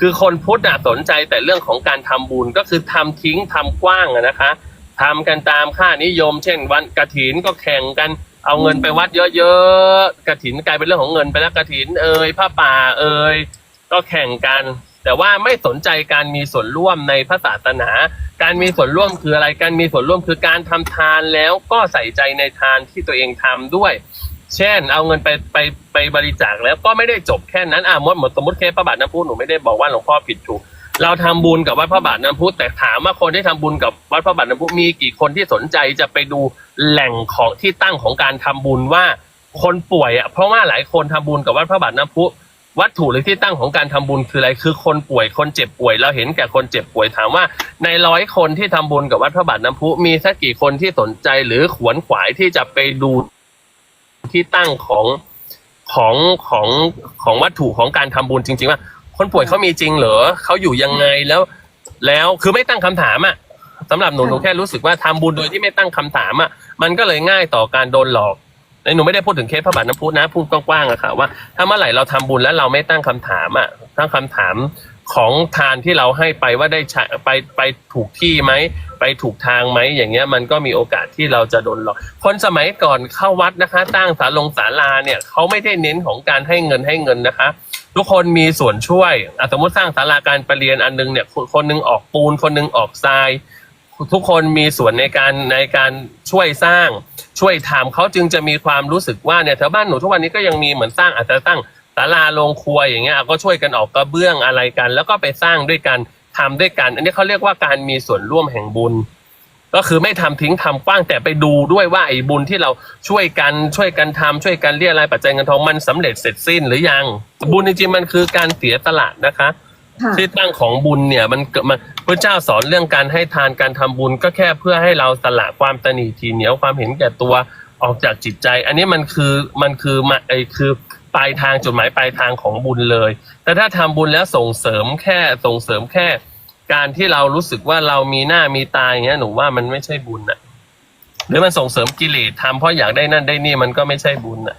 คือคนพุทธสนใจแต่เรื่องของการทำบุญก็คือทำทิ้งทำกว้างนะคะทำกันตามค่านิยม เช่น วันกระถินก็แข่งกันเอาเงินไปวัดเยอะๆกระถินกลายเป็นเรื่องของเงินไปแล้วกระถินเอ่ยผ้าป่าเอ่ยก็แข่งกัน แต่ว่าไม่สนใจการมีส่วนร่วมในพระศาสนา การมีส่วนร่วมคืออะไรการมีส่วนร่วมคือการทำทานแล้วก็ใส่ใจในทานที่ตัวเองทำด้วย เช่น เอาเงินไปไปไปบริจาคแล้วก็ไม่ได้จบแค่นั้นอะมดหมดสมมติเคสพระบาทน้ำพุหนูไม่ได้บอกว่าหลวงพ่อผิดถูก เราทำบุญกับวัดพระบาทน้ำพุแต่ถามว่าคนที่ทำบุญกับวัดพระบาทน้ำพุมีกี่คนที่สนใจจะไปดูแหล่งของที่ตั้งของการทำบุญว่าคนป่วยอะเพราะว่าหลายคนทำบุญกับวัดพระบาทน้ำพุวัตถุหรือที่ตั้งของการทำบุญคืออะไรคือคนป่วยคนเจ็บป่วย เราเห็นแก่คนเจ็บป่วยถามว่า ในร้อยคนที่ทำบุญกับวัดพระบาทน้ำพุมีสักกี่คนที่สนใจหรือขวนขวายที่จะไปดู ที่ตั้งของของของของวัตถุของการทำบุญจริง ๆ ว่า คนป่วยเขามีจริงเหรอเขาอยู่ยังไงแล้ว แล้วคือไม่ตั้งคำถามอะสำหรับหนูหนูแค่รู้สึกว่าทำบุญโดยที่ไม่ตั้งคำถามอะมันก็เลยง่ายต่อการโดนหลอกในหนูไม่ได้พูดถึงเคสพระบาทน้ำพุนะพูดกว้างๆอะค่ะว่าถ้าเมื่อไหร่เราทำบุญแล้วเราไม่ตั้งคำถามอะตั้งคำถามของทานที่เราให้ไปว่าได้ใช้ไปไปถูกที่ไหม ไปถูกทางไหมอย่างเงี้ยมันก็มีโอกาสที่เราจะโดนหลอกคนสมัยก่อนเข้าวัดนะคะตั้งศาลงศาลาเนี่ยเขาไม่ได้เน้นของการให้เงินให้เงินนะคะ ทุกคนมีส่วนช่วยสมมติสร้างศาลาการประเรียนอันนึงเนี่ยคนนหนึงออกปูนคนหนึงออกทรายทุกคนมีส่วนในการในการช่วยสร้างช่วยทำเขาจึงจะมีความรู้สึกว่าเนี่ยแถวบ้านหนูทุกวันนี้ก็ยังมีเหมือนสร้างอาจจะตั้งศาลาโรงครัวอย่างเงี้ยก็ช่วยกันออกกระเบื้องอะไรกัน แล้วก็ไปสร้างด้วยกัน ทำด้วยกัน อันนี้เขาเรียกว่าการมีส่วนร่วมแห่งบุญ ก็คือไม่ทำทิ้งทำกว้างแต่ไปดูด้วยว่าไอ้บุญที่เราช่วยกันช่วยกันทำช่วยกันเรียรายปัจจัยเงินทองมันสำเร็จเสร็จสิ้นหรือยัง บุญจริงๆมันคือการเสียสละนะคะค่ะที่ตั้งของบุญเนี่ยมันเกิดมันพระเจ้าสอนเรื่องการให้ทานการทำบุญก็แค่เพื่อให้เราสละความตนีทีเหนียวความเห็นแก่ตัวออกจากจิตใจ อันนี้มันคือมันคือมาไอคือปลายทางจุดหมายปลายทางของบุญเลย แต่ถ้าทำบุญแล้วส่งเสริมแค่ส่งเสริมแค่ การที่เรารู้สึกว่าเรามีหน้ามีตาอย่างเงี้ยหนูว่ามันไม่ใช่บุญอะหรือมันส่งเสริมกิเลสทำเพราะอยากได้นั่นได้นี่มันก็ไม่ใช่บุญอะ